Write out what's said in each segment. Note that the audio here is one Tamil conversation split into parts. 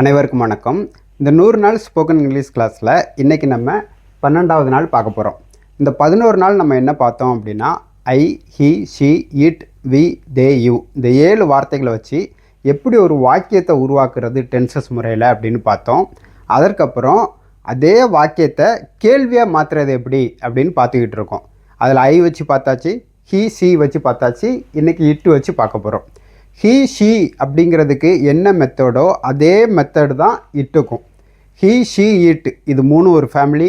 அனைவருக்கும் வணக்கம். இந்த நூறு நாள் ஸ்போக்கன் இங்கிலீஷ் கிளாஸில் இன்றைக்கி நம்ம பன்னெண்டாவது நாள் பார்க்க போகிறோம் இந்த பதினோரு நாள் நம்ம என்ன பார்த்தோம் அப்படின்னா I he she it we they you. இந்த ஏழு வார்த்தைகளை வச்சு எப்படி ஒரு வாக்கியத்தை உருவாக்குறது டென்சஸ் முறையில் அப்படின்னு பார்த்தோம். அதற்கப்புறம் அதே வாக்கியத்தை கேள்வியாக மாற்றுறது எப்படி அப்படின்னு பார்த்துக்கிட்டு இருக்கோம். அதில் ஐ வச்சு பார்த்தாச்சு ஹி சி வச்சு பார்த்தாச்சு இன்றைக்கி இட்டு வச்சு பார்க்க போகிறோம் ஹீ ஷீ அப்படிங்கிறதுக்கு என்ன மெத்தடோ அதே மெத்தட் தான் இட்டுக்கும். ஹீ ஷீ இட் இது மூணு ஒரு ஃபேமிலி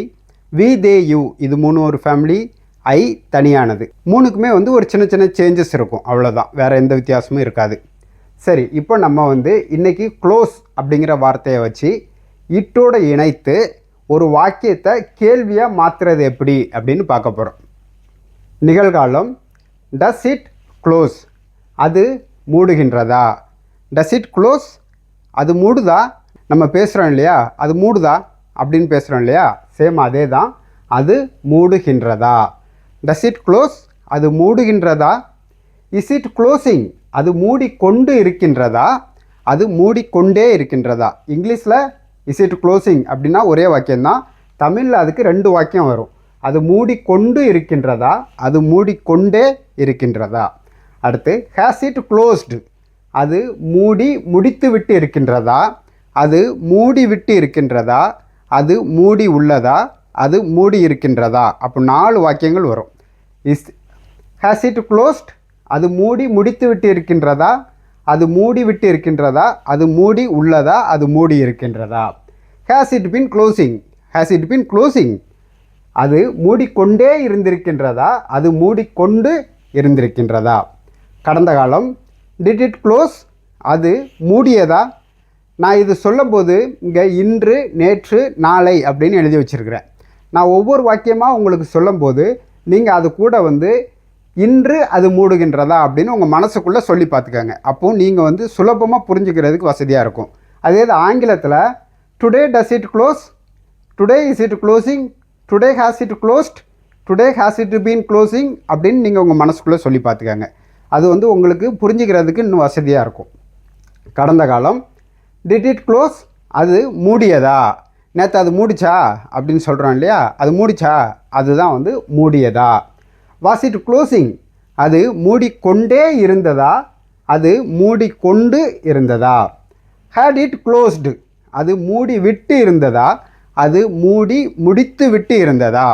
வி தே யூ இது மூணு ஒரு ஃபேமிலி ஐ தனியானது. மூணுக்குமே வந்து ஒரு சின்ன சின்ன சேஞ்சஸ் இருக்கும். அவ்வளோதான் வேறு எந்த வித்தியாசமும் இருக்காது. சரி இப்போ நம்ம வந்து இன்றைக்கி க்ளோஸ் அப்படிங்கிற வார்த்தையை வச்சு இட்டோட இணைத்து ஒரு வாக்கியத்தை கேள்வியாக மாற்றுறது எப்படி அப்படின்னு பார்க்க போகிறோம் நிகழ்காலம் டஸ் இட் க்ளோஸ் அது மூடுகின்றதா? டஸ் இட் க்ளோஸ் அது மூடுதா? நம்ம பேசுகிறோம் இல்லையா? அது மூடுதா? அப்படின்னு பேசுகிறோம் இல்லையா? சேம் அதே தான் அது மூடுகின்றதா? டஸ் இட் க்ளோஸ் அது மூடுகின்றதா? இஸ் இட் க்ளோசிங் அது மூடிக்கொண்டு இருக்கின்றதா? அது மூடிக்கொண்டே இருக்கின்றதா? இங்கிலீஷில் இஸ் இட் க்ளோசிங் அப்படின்னா ஒரே வாக்கியம்தான். தமிழில் அதுக்கு ரெண்டு வாக்கியம் வரும். அது மூடிக்கொண்டு இருக்கின்றதா? அது மூடிக்கொண்டே இருக்கின்றதா? அடுத்து ஹேஸ் இட் க்ளோஸ்டு அது மூடி முடித்து விட்டு இருக்கின்றதா? அது மூடி விட்டு இருக்கின்றதா? அது மூடி உள்ளதா? அது மூடி இருக்கின்றதா? அப்போ நாலு வாக்கியங்கள் வரும். இஸ் ஹேஸ் இட் க்ளோஸ்ட் அது மூடி முடித்து விட்டு இருக்கின்றதா? அது மூடி விட்டு இருக்கின்றதா? அது மூடி உள்ளதா? அது மூடி இருக்கின்றதா? Has it been closing has it been closing அது மூடிக்கொண்டே இருந்திருக்கின்றதா? அது மூடிக்கொண்டு இருந்திருக்கின்றதா? கடந்த காலம். டிட் இட் க்ளோஸ் அது மூடியதா? நான் இது சொல்லும்போது இங்கே இன்று நேற்று நாளை அப்படின்னு எழுதி வச்சுருக்கிறேன். நான் ஒவ்வொரு வாக்கியமாக உங்களுக்கு சொல்லும்போது நீங்கள் அது கூட வந்து இன்று அது மூடுகின்றதா அப்படின்னு உங்கள் மனசுக்குள்ளே சொல்லி பார்த்துக்கோங்க. அப்போது நீங்கள் வந்து சுலபமாக புரிஞ்சுக்கிறதுக்கு வசதியாக இருக்கும். அதே இது ஆங்கிலத்தில் today does it close today is it closing today has it closed today has it been closing அப்படின்னு நீங்கள் உங்கள் மனசுக்குள்ளே சொல்லி பார்த்துக்கோங்க. அது வந்து உங்களுக்கு புரிஞ்சுக்கிறதுக்கு இன்னும் வசதியாக இருக்கும். கடந்த காலம் டிட் இட் க்ளோஸ் அது மூடியதா? நேற்று அது மூடிச்சா? அப்படின்னு சொல்கிறோம் இல்லையா? அது மூடிச்சா? அதுதான் வந்து மூடியதா? வாஸ் இட் க்ளோசிங் அது மூடிக்கொண்டே இருந்ததா? அது மூடிக்கொண்டு இருந்ததா? ஹேட் இட் க்ளோஸ்டு அது மூடி விட்டு இருந்ததா? அது மூடி முடித்து விட்டு இருந்ததா?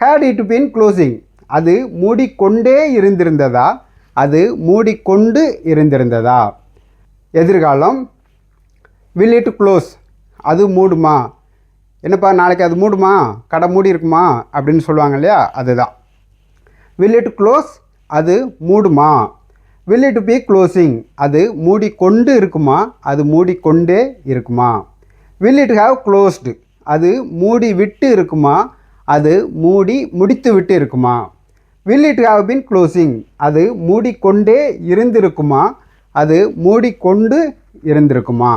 ஹேட் இட் பின் க்ளோசிங் அது மூடிக்கொண்டே இருந்திருந்ததா? அது மூடிக்கொண்டு இருந்திருந்ததா? எதிர்காலம்? வில் இட் க்ளோஸ் அது மூடுமா? என்னப்பா நாளைக்கு அது மூடுமா? கடை மூடி இருக்குமா? அப்படின்னு சொல்லுவாங்க இல்லையா? அதுதான். வில் இட் க்ளோஸ் அது மூடுமா? வில் இட் பி க்ளோசிங் அது மூடிக்கொண்டு இருக்குமா? அது மூடிக்கொண்டே இருக்குமா? வில் இட் ஹாவ் க்ளோஸ்டு அது மூடி விட்டு இருக்குமா? அது மூடி முடித்து விட்டு இருக்குமா? Will it have been closing அது மூடிக்கொண்டே இருந்திருக்குமா? அது மூடிக்கொண்டு இருந்திருக்குமா?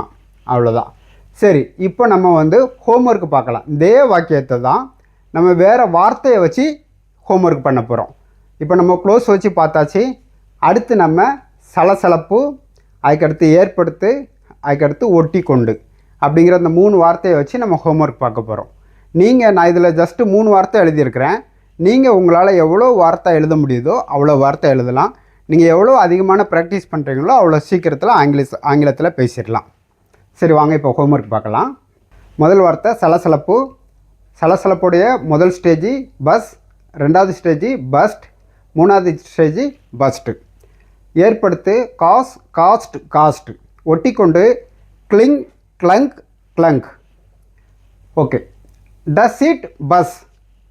அவ்வளோதான் சரி இப்போ நம்ம வந்து ஹோம்ஒர்க் பார்க்கலாம். இதே வாக்கியத்தை தான் நம்ம வேறு வார்த்தையை வச்சு ஹோம்ஒர்க் பண்ண போகிறோம் இப்போ நம்ம க்ளோஸ் வச்சு பார்த்தாச்சு. அடுத்து நம்ம சலசலப்பு அதுக்கடுத்து ஏற்படுத்து அதுக்கடுத்து ஒட்டி கொண்டு அப்படிங்கிற அந்த மூணு வார்த்தையை வச்சு நம்ம ஹோம்ஒர்க் பார்க்க போகிறோம் நீங்கள் நான் இதில் ஜஸ்ட்டு மூணு வார்த்தை எழுதியிருக்கிறேன். நீங்கள் உங்களால் எவ்வளோ வார்த்தை எழுத முடியுதோ அவ்வளோ வார்த்தை எழுதலாம். நீங்கள் எவ்வளோ அதிகமான ப்ராக்டிஸ் பண்ணுறீங்களோ அவ்வளோ சீக்கிரத்தில் ஆங்கிலீஷ் ஆங்கிலத்தில் பேசிடலாம். சரி வாங்க இப்போ ஹோம்ஒர்க் பார்க்கலாம். முதல் வார்த்தை சலசலப்பு. சலசலப்புடைய முதல் ஸ்டேஜி பஸ் ரெண்டாவது ஸ்டேஜி பஸ்ட் மூணாவது ஸ்டேஜி பஸ்ட்டு ஏற்படுத்து cause caused caused ஒட்டிக்கொண்டு cling clung clung okay does it buzz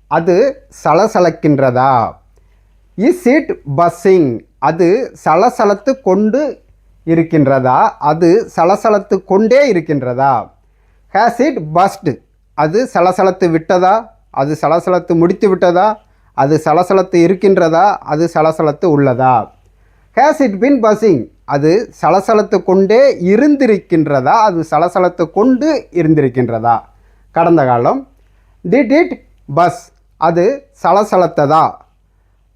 அது சலசலக்கின்றதா? இஸ் இட் பஸ்ஸிங் அது சலசலத்து கொண்டு இருக்கின்றதா? அது சலசலத்து கொண்டே இருக்கின்றதா? ஹேஸ் இட் பஸ்ட் அது சலசலத்து விட்டதா? அது சலசலத்து முடித்து விட்டதா? அது சலசலத்து இருக்கின்றதா? அது சலசலத்து உள்ளதா? ஹேஸ் இட் பின் பஸ்ஸிங் அது சலசலத்து கொண்டே இருந்திருக்கின்றதா? அது சலசலத்து கொண்டு இருந்திருக்கின்றதா? கடந்த காலம். டிட் இட் பஸ் அது சலசலத்ததா?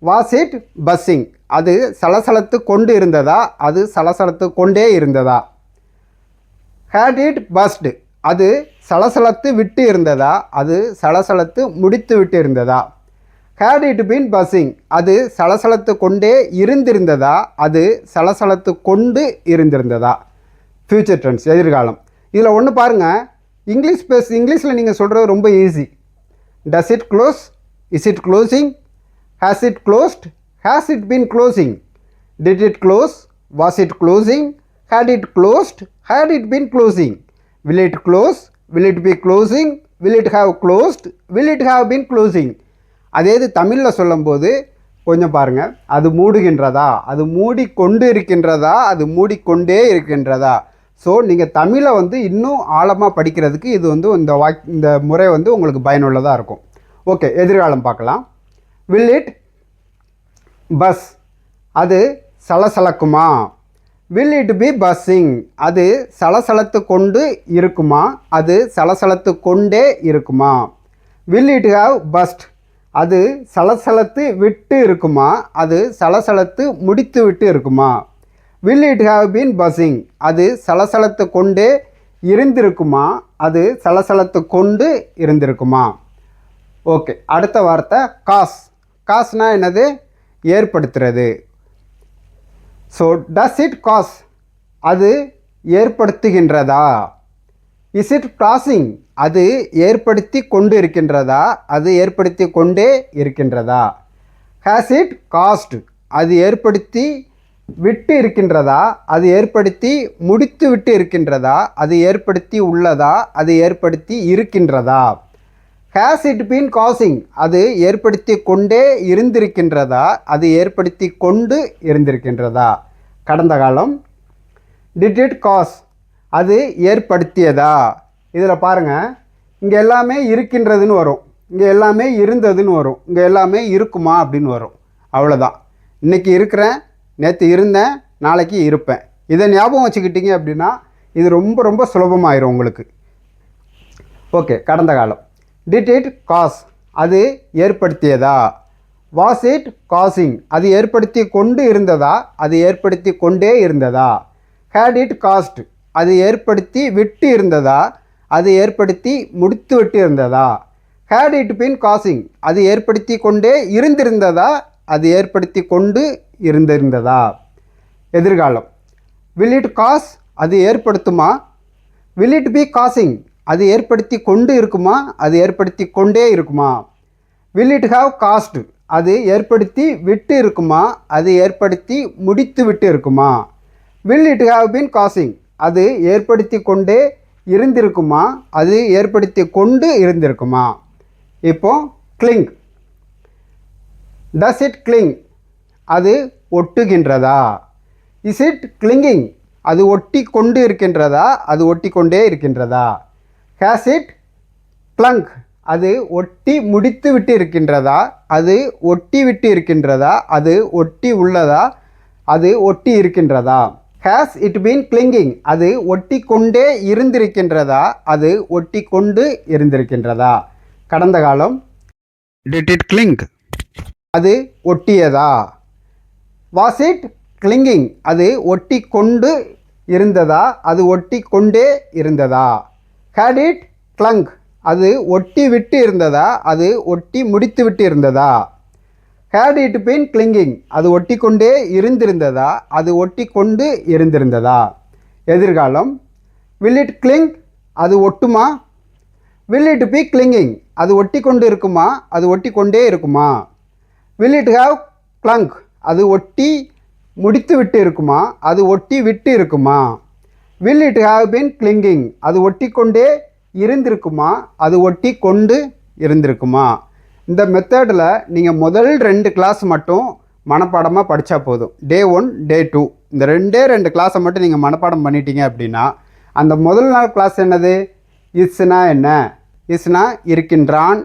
வாஸ் இட் பஸ்ஸிங் அது சலசலத்து கொண்டு இருந்ததா? அது சலசலத்து கொண்டே இருந்ததா? ஹேட் இட் பஸ்டு அது சலசலத்து விட்டு இருந்ததா? அது சலசலத்து முடித்து விட்டு இருந்ததா? ஹேட் இட் பீன் பஸ்ஸிங் அது சலசலத்து கொண்டே இருந்திருந்ததா? அது சலசலத்து கொண்டு இருந்திருந்ததா? ஃப்யூச்சர் ட்ரெண்ட்ஸ் எதிர்காலம். இதில் ஒன்று பாருங்கள் இங்கிலீஷ் பேஸ் இங்கிலீஷில் நீங்கள் சொல்கிறது ரொம்ப easy does it close is it closing has it closed has it been closing did it close was it closing had it closed had it been closing will it close will it be closing will it have closed will it have been closing அதே இது தமிழில் சொல்லும்போது கொஞ்சம் பாருங்கள் அது மூடுகின்றதா? அது மூடிக்கொண்டு இருக்கின்றதா? அது மூடிக்கொண்டே இருக்கின்றதா? ஸோ நீங்கள் தமிழை வந்து இன்னும் ஆழமாக படிக்கிறதுக்கு இது வந்து இந்த வாக் இந்த முறை வந்து உங்களுக்கு பயனுள்ளதாக இருக்கும். ஓகே எதிர்காலம் பார்க்கலாம். வில் இட் பஸ் அது சலசலக்குமா? வில் இட் பி பஸ்ஸிங் அது சலசலத்து கொண்டு இருக்குமா? அது சலசலத்து கொண்டே இருக்குமா? வில் இட் ஹாவ் பஸ்ட் அது சலசலத்து விட்டு இருக்குமா? அது சலசலத்து முடித்து விட்டு இருக்குமா? Will it have been buzzing அது சலசலத்து கொண்டே இருந்திருக்குமா? அது சலசலத்து கொண்டு இருந்திருக்குமா? ஓகே அடுத்த வார்த்தை காஸ் காஸ்னால் என்னது? ஏற்படுத்துறது. ஸோ டஸ் இட் காஸ் அது ஏற்படுத்துகின்றதா? இஸ் இட் கிராசிங் அது ஏற்படுத்தி கொண்டு இருக்கின்றதா? அது ஏற்படுத்தி கொண்டே இருக்கின்றதா? ஹேஸ் இட் காஸ்ட் அது ஏற்படுத்தி விட்டு இருக்கின்றதா? அது ஏற்படுத்தி முடித்து விட்டு இருக்கின்றதா? அது ஏற்படுத்தி உள்ளதா? அது ஏற்படுத்தி இருக்கின்றதா? ஹேஸ் இட் பீன் காசிங் அது ஏற்படுத்தி கொண்டே இருந்திருக்கின்றதா? அது ஏற்படுத்தி கொண்டு இருந்திருக்கின்றதா? கடந்த காலம். டிட் இட் காஸ் அது ஏற்படுத்தியதா? இதில் பாருங்கள் இங்கே எல்லாமே இருக்கின்றதுன்னு வரும். இங்கே எல்லாமே இருந்ததுன்னு வரும். இங்கே எல்லாமே இருக்குமா அப்படின்னு வரும். அவ்வளோதான் இன்றைக்கி இருக்கிறேன். நேற்று இருந்தேன் நாளைக்கு இருப்பேன். இதை ஞாபகம் வச்சுக்கிட்டீங்க அப்படின்னா இது ரொம்ப ரொம்ப சுலபமாயிரும் உங்களுக்கு. ஓகே கடந்த காலம். டிட் இட் காஸ் அது ஏற்படுத்தியதா? வாஸ் இட் காசிங் அது ஏற்படுத்தி கொண்டு இருந்ததா? அது ஏற்படுத்தி கொண்டே இருந்ததா? ஹேட் இட் காஸ்ட் அது ஏற்படுத்தி விட்டு இருந்ததா? அது ஏற்படுத்தி முடித்து விட்டு இருந்ததா? ஹேட் இட் பின் காசிங் அது ஏற்படுத்தி கொண்டே இருந்திருந்ததா? அது ஏற்படுத்தி கொண்டு இருந்திருந்ததா? எதிர்காலம். வில் இட் காஸ் அது ஏற்படுத்துமா? வில் இட் பி காசிங் அது ஏற்படுத்தி கொண்டு இருக்குமா? அது ஏற்படுத்தி கொண்டே இருக்குமா? வில் இட் ஹாவ் காஸ்ட் அது ஏற்படுத்தி விட்டு இருக்குமா? அது ஏற்படுத்தி முடித்து விட்டு இருக்குமா? Will it have been causing அது ஏற்படுத்தி கொண்டே இருந்திருக்குமா? அது ஏற்படுத்தி கொண்டு இருந்திருக்குமா? இப்போ கிளிங் டஸ் இட் கிளிங் அது ஒட்டுகின்றதா? இஸ் இட் கிளிங்கிங் அது ஒட்டி கொண்டு இருக்கின்றதா? அது ஒட்டி கொண்டே இருக்கின்றதா? ஹேஸ் இட் கிளங்க் அது ஒட்டி முடித்து விட்டு இருக்கின்றதா? அது ஒட்டி விட்டு இருக்கின்றதா? அது ஒட்டி உள்ளதா? அது ஒட்டி இருக்கின்றதா? ஹேஸ் இட் பீன் கிளிங்கிங் அது ஒட்டி கொண்டே இருந்திருக்கின்றதா? அது ஒட்டி கொண்டு இருந்திருக்கின்றதா? கடந்த காலம் டிட் இட் கிளிங்க் அது ஒட்டியதா? வாஸ் இட் கிளிங்கிங் அது ஒட்டி கொண்டு இருந்ததா? அது ஒட்டி கொண்டே இருந்ததா? ஹேட் இட் கிளங்க் அது ஒட்டி விட்டு இருந்ததா? அது ஒட்டி முடித்து விட்டு இருந்ததா? ஹேட் இட் பீன் கிளிங்கிங் அது ஒட்டி கொண்டே இருந்திருந்ததா? அது ஒட்டி கொண்டு இருந்திருந்ததா? எதிர்காலம்? வில் இட் கிளிங் அது ஒட்டுமா? வில் இட் பி கிளிங்கிங் அது ஒட்டி கொண்டு இருக்குமா? அது ஒட்டி கொண்டே இருக்குமா? வில் இட் ஹாவ் கிளங்க் அது ஒட்டி முடித்து விட்டு இருக்குமா? அது ஒட்டி விட்டு இருக்குமா? Will it have been clinging அது ஒட்டி கொண்டே இருந்திருக்குமா? அது ஒட்டி கொண்டு இருந்திருக்குமா? இந்த மெத்தடில் நீங்கள் முதல் ரெண்டு கிளாஸ் மட்டும் மனப்பாடமாக படித்தா போதும். டே ஒன் டே டூ இந்த ரெண்டே ரெண்டு கிளாஸை மட்டும் நீங்கள் மனப்பாடம் பண்ணிட்டீங்க அப்படின்னா அந்த முதல் நாள் கிளாஸ் என்னது? இஸ்னா என்ன? இஸ்னா இருக்கின்றான்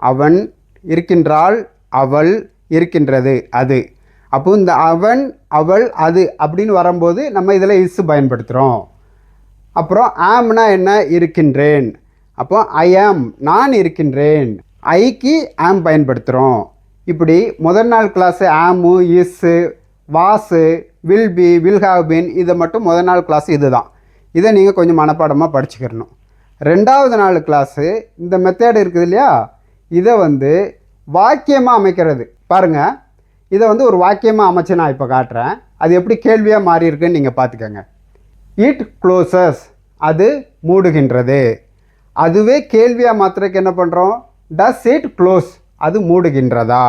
அவன் இருக்கின்றாள் அவள் இருக்கின்றது அது. அப்போ இந்த அவன் அவள் அது அப்படின்னு வரும்போது நம்ம இதில் இஸ் பயன்படுத்துகிறோம். அப்புறம் ஆம்னா என்ன? இருக்கின்றேன். அப்போ ஐ ஆம் நான் இருக்கின்றேன். ஐக்கு ஆம் பயன்படுத்துகிறோம். இப்படி முதல் நாள் class am is was will be will have been இதை மட்டும் முதல் நாள் கிளாஸ் இதுதான். இதை நீங்கள் கொஞ்சம் மனப்பாடமாக படிச்சுக்கிறணும். ரெண்டாவது நாள் கிளாஸு இந்த மெத்தேடு இருக்குது இல்லையா? இதை வந்து வாக்கியமாக அமைக்கிறது. பாருங்கள் இதை வந்து ஒரு வாக்கியமாக அமைச்சு நான் இப்போ காட்டுறேன். அது எப்படி கேள்வியாக மாறி இருக்குன்னு நீங்கள் பார்த்துக்கோங்க இட் க்ளோசஸ் அது மூடுகின்றது. அதுவே கேள்வியாக மாத்திரக்கு என்ன பண்ணுறோம் டஸ் இட் க்ளோஸ் அது மூடுகின்றதா?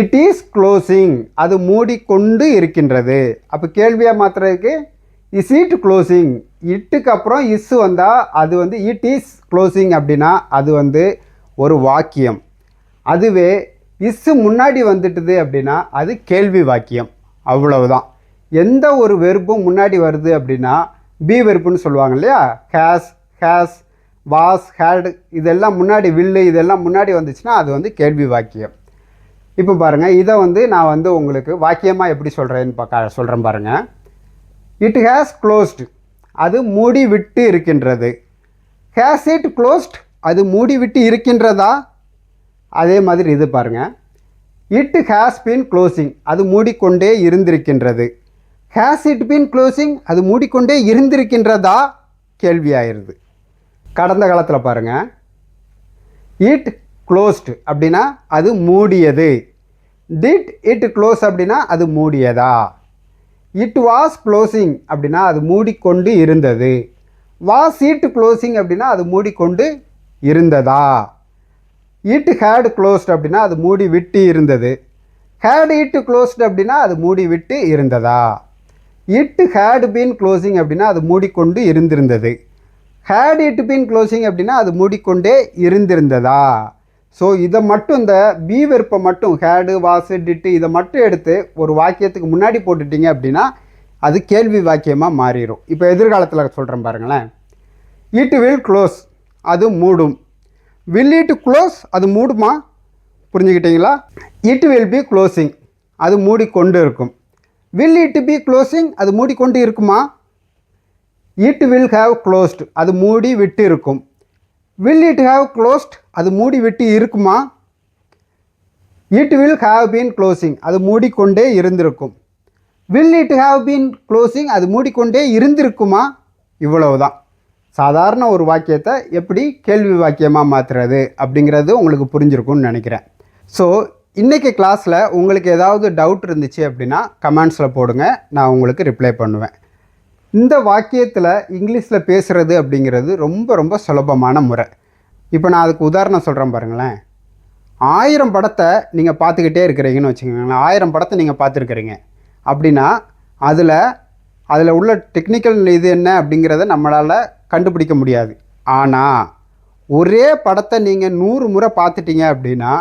இட் இஸ் க்ளோசிங் அது மூடிக்கொண்டு இருக்கின்றது. அப்போ கேள்வியாக மாத்திரக்கு இஸ் இட் க்ளோசிங் இட்டுக்கு அப்புறம் இஸ் வந்தால் அது வந்து இட் இஸ் க்ளோசிங் அப்படின்னா அது வந்து ஒரு வாக்கியம். அதுவே இஸ்ஸு முன்னாடி வந்துட்டுது அப்படின்னா அது கேள்வி வாக்கியம். அவ்வளவுதான். எந்த ஒரு வெறுப்பும் முன்னாடி வருது அப்படின்னா பி வெறுப்புன்னு சொல்லுவாங்க இல்லையா? ஹேஸ் ஹேஸ் வாஸ் ஹேடு இதெல்லாம் முன்னாடி வில்லு இதெல்லாம் முன்னாடி வந்துச்சுன்னா அது வந்து கேள்வி வாக்கியம். இப்போ பாருங்கள் இதை வந்து நான் வந்து உங்களுக்கு வாக்கியமாக எப்படி சொல்கிறேன்னு பார்க்க சொல்கிறேன் பாருங்கள் இட் ஹேஸ் க்ளோஸ்டு அது மூடி விட்டு இருக்கின்றது. ஹேஸ் இட் க்ளோஸ்ட் அது மூடிவிட்டு இருக்கின்றதா? அதே மாதிரி இது பாருங்கள் இட் ஹேஸ் பீன் க்ளோசிங் அது மூடிக்கொண்டே இருந்திருக்கின்றது. ஹேஸ் இட் பின் க்ளோசிங் அது மூடிக்கொண்டே இருந்திருக்கின்றதா? கேள்வியாயிருது. கடந்த காலத்தில் பாருங்கள் இட் க்ளோஸ்டு அப்படின்னா அது மூடியது. டிட் இட் க்ளோஸ் அப்படின்னா அது மூடியதா? இட் வாஸ் க்ளோசிங் அப்படின்னா அது மூடிக்கொண்டு இருந்தது. வாஸ் இட் க்ளோசிங் அப்படின்னா அது மூடிக்கொண்டு இருந்ததா? இட் ஹேடு க்ளோஸ்ட் அப்படின்னா அது மூடி விட்டு இருந்தது. ஹேட் இட் க்ளோஸ்ட் அப்படின்னா அது மூடி விட்டு இருந்ததா? இட் ஹேடு பீன் க்ளோசிங் அப்படின்னா அது மூடிக்கொண்டு இருந்திருந்தது. ஹேட் இட் பீன் க்ளோசிங் அப்படின்னா அது மூடிக்கொண்டே இருந்திருந்ததா? ஸோ இதை மட்டும் இந்த பி வெறுப்பை மட்டும் ஹேடு வாசு டிட்டு இதை மட்டும் எடுத்து ஒரு வாக்கியத்துக்கு முன்னாடி போட்டுட்டீங்க அப்படின்னா அது கேள்வி வாக்கியமாக மாறிடும் இப்போ எதிர்காலத்தில் சொல்கிறேன் பாருங்களேன். இட் வில் க்ளோஸ் அது மூடும். வில் இட் க்ளோஸ் அது மூடுமா? புரிஞ்சுக்கிட்டீங்களா? இட் வில் பி க்ளோசிங் அது மூடிக்கொண்டு இருக்கும் வில் இட் பி க்ளோசிங் அது மூடிக்கொண்டு இருக்குமா இட் வில் ஹேவ் க்ளோஸ்ட் அது மூடி விட்டு இருக்கும் வில் இட் ஹேவ் க்ளோஸ்ட் அது மூடி விட்டு இருக்குமா it will have been closing அது மூடிக்கொண்டே இருந்திருக்கும். Will it have been closing அது மூடிக்கொண்டே இருந்திருக்குமா? இவ்வளவுதான். சாதாரண ஒரு வாக்கியத்தை எப்படி கேள்வி வாக்கியமாக மாற்றுறது அப்படிங்கிறது உங்களுக்கு புரிஞ்சிருக்கும்னு நினைக்கிறேன். ஸோ இன்றைக்கி கிளாஸில் உங்களுக்கு ஏதாவது டவுட் இருந்துச்சு அப்படின்னா கமெண்ட்ஸில் போடுங்க நான் உங்களுக்கு ரிப்ளை பண்ணுவேன். இந்த வாக்கியத்தில் இங்கிலீஷில் பேசுகிறது அப்படிங்கிறது ரொம்ப ரொம்ப சுலபமான முறை. இப்போ நான் அதுக்கு உதாரணம் சொல்கிறேன் பாருங்களேன். ஆயிரம் படத்தை நீங்கள் பார்த்துக்கிட்டே இருக்கிறீங்கன்னு வச்சுக்கோங்களேன். ஆயிரம் படத்தை நீங்கள் பார்த்துருக்குறீங்க. அப்படின்னா அதில் அதில் உள்ள டெக்னிக்கல் இது என்ன அப்படிங்கிறத நம்மளால் கண்டுபிடிக்க முடியாது. ஆனால் ஒரே படத்தை நீங்கள் நூறு முறை பார்த்துட்டீங்க அப்படின்னா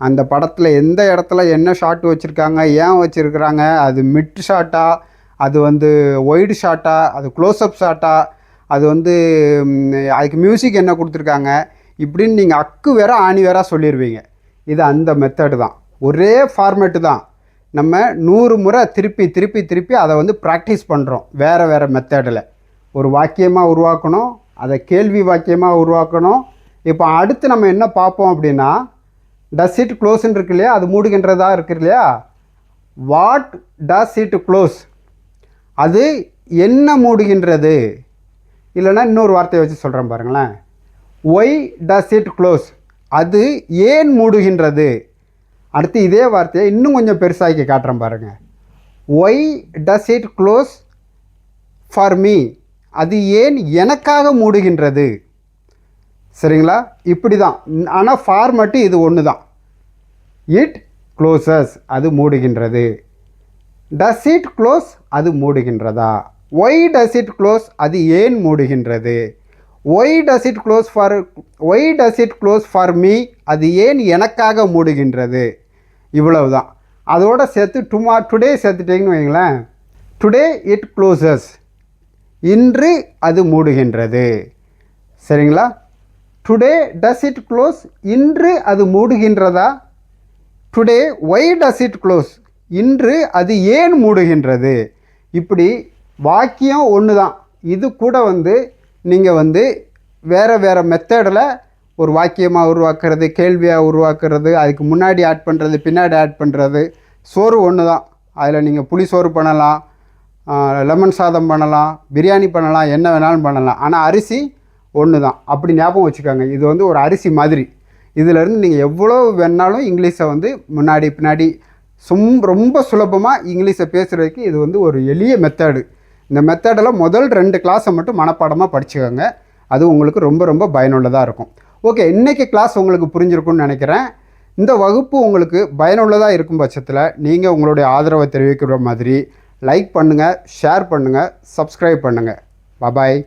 அந்த படத்தில் எந்த இடத்துல என்ன ஷாட் வச்சுருக்காங்க ஏன் வச்சுருக்குறாங்க அது மிட் ஷாட்டா அது வந்து ஒய்டு ஷாட்டா அது க்ளோஸ்அப் ஷாட்டா அது வந்து அதுக்கு மியூசிக் என்ன கொடுத்துருக்காங்க இப்படின்னு நீங்கள் அக்கு வேற ஆணி வேற சொல்லிடுவீங்க இது அந்த மெத்தடு தான். ஒரே ஃபார்மேட்டு தான். நம்ம நூறு முறை திருப்பி திருப்பி திருப்பி அதை வந்து ப்ராக்டிஸ் பண்ணுறோம் வேறு வேறு மெத்தடில் ஒரு வாக்கியமாக உருவாக்கணும் அதை கேள்வி வாக்கியமாக உருவாக்கணும். இப்போ அடுத்து நம்ம என்ன பார்ப்போம் அப்படின்னா டஸ் இட் க்ளோஸ்ன்னு இருக்கு இல்லையா? அது மூடுகின்றதா இருக்கு இல்லையா? வாட் டஸ் இட் க்ளோஸ் அது என்ன மூடுகின்றது? இல்லைன்னா இன்னொரு வார்த்தையை வச்சு சொல்கிறேன் பாருங்களேன். ஒய் டஸ் இட் க்ளோஸ் அது ஏன் மூடுகின்றது? அடுத்து இதே வார்த்தையை இன்னும் கொஞ்சம் பெருசாக்கி காட்டுறேன் பாருங்கள் why does it close for me அது ஏன் எனக்காக மூடுகின்றது? சரிங்களா? இப்படி தான் ஆனால் ஃபார்மட்டு இது ஒன்று தான் இட் க்ளோசஸ் அது மூடுகின்றது. டஸ் இட் க்ளோஸ் அது மூடுகின்றதா? ஒய் டஸ் இட் க்ளோஸ் அது ஏன் மூடுகின்றது? Why does it close for why does it close for me அது ஏன் எனக்காக மூடுகின்றது? இவ்வளவு தான் அதோடு சேர்த்து டுமா டுடே சேர்த்துட்டிங்கன்னு வைங்களேன் டுடே இட் க்ளோசஸ் இன்று அது மூடுகின்றது. சரிங்களா? டுடே டஸ் இட் க்ளோஸ் இன்று அது மூடுகின்றதா? Today why does it close இன்று அது ஏன் மூடுகின்றது? இப்படி வாக்கியம் ஒன்று தான் இது கூட வந்து நீங்கள் வந்து வேறு வேறு மெத்தடில் ஒரு வாக்கியமாக உருவாக்குறது கேள்வியாக உருவாக்குறது அதுக்கு முன்னாடி ஆட் பண்ணுறது பின்னாடி ஆட் பண்ணுறது சோறு ஒன்று தான் அதில் நீங்கள் புளி சோறு பண்ணலாம் லெமன் சாதம் பண்ணலாம் பிரியாணி பண்ணலாம் என்ன வேணாலும் பண்ணலாம். ஆனால் அரிசி ஒன்று தான் அப்படி ஞாபகம் வச்சுக்கோங்க. இது வந்து ஒரு அரிசி மாதிரி. இதிலேருந்து நீங்கள் எவ்வளோ வேணாலும் இங்கிலீஷை வந்து முன்னாடி பின்னாடி சும் ரொம்ப சுலபமாக இங்கிலீஷை பேசுகிறதுக்கு இது வந்து ஒரு எளிய மெத்தேடு இந்த மெத்தடில் முதல் ரெண்டு கிளாஸை மட்டும் மனப்பாடமாக படிச்சுக்கோங்க. அது உங்களுக்கு ரொம்ப ரொம்ப பயனுள்ளதாக இருக்கும். ஓகே இன்றைக்கி கிளாஸ் உங்களுக்கு புரிஞ்சிருக்கும்னு நினைக்கிறேன். இந்த வகுப்பு உங்களுக்கு பயனுள்ளதாக இருக்கும் பட்சத்தில் நீங்கள் உங்களுடைய ஆதரவை தெரிவிக்கிற மாதிரி லைக் பண்ணுங்கள் ஷேர் பண்ணுங்கள் சப்ஸ்கிரைப் பண்ணுங்கள் பபாய்